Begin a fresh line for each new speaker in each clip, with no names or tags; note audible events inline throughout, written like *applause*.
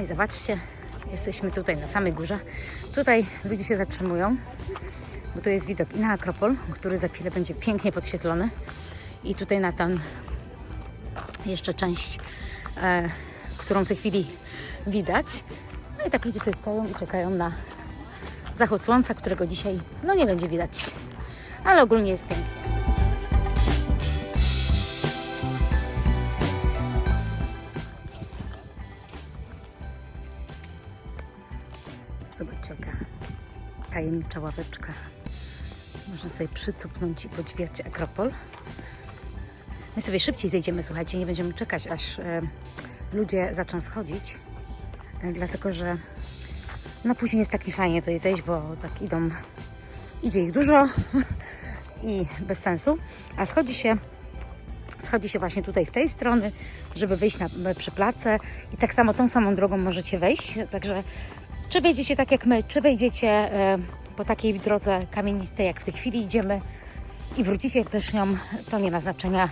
i zobaczcie, jesteśmy tutaj na samej górze. Tutaj ludzie się zatrzymują, bo tu jest widok i na Akropol, który za chwilę będzie pięknie podświetlony. I tutaj na ten jeszcze część, e, którą w tej chwili widać. No i tak ludzie sobie stoją i czekają na zachód słońca, którego dzisiaj no nie będzie widać, ale ogólnie jest pięknie. Zobaczcie jaka tajemnicza ławeczka. Można sobie przycupnąć i podziwiać Akropol. My sobie szybciej zejdziemy, słuchajcie, nie będziemy czekać, aż e, ludzie zaczną schodzić, e, dlatego że no później jest taki fajnie tutaj zejść, bo tak idą, idzie ich dużo *laughs* i bez sensu, a schodzi się schodzi się właśnie tutaj z tej strony, żeby wyjść na, przy place i tak samo tą samą drogą możecie wejść, także czy wejdziecie tak jak my, czy wejdziecie e, po takiej drodze kamienistej, jak w tej chwili idziemy i wrócicie też nią, to nie ma znaczenia.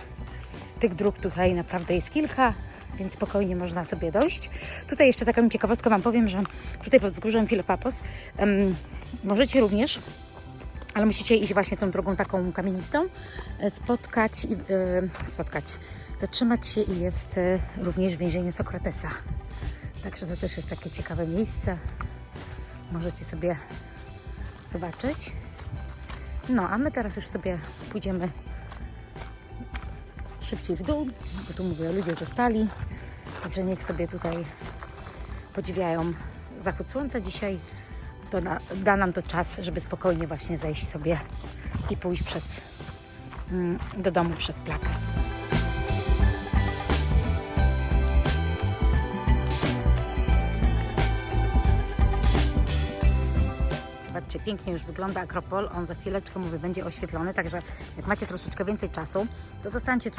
Tych dróg tutaj naprawdę jest kilka, więc spokojnie można sobie dojść. Tutaj jeszcze taką ciekawostkę Wam powiem, że tutaj pod wzgórzem Filopapos em, możecie również ale musicie iść właśnie tą drogą taką kamienistą, e, spotkać, i, e, spotkać, zatrzymać się i jest e, również więzienie Sokratesa. Także to też jest takie ciekawe miejsce. Możecie sobie zobaczyć. No, a my teraz już sobie pójdziemy szybciej w dół, bo tu mówię, ludzie zostali, także niech sobie tutaj podziwiają zachód słońca dzisiaj. To na, da nam to czas, żeby spokojnie właśnie zejść sobie i pójść przez, mm, do domu przez plakę. Zobaczcie, pięknie już wygląda Akropol. On za chwileczkę, mówię, będzie oświetlony, także jak macie troszeczkę więcej czasu, to zostańcie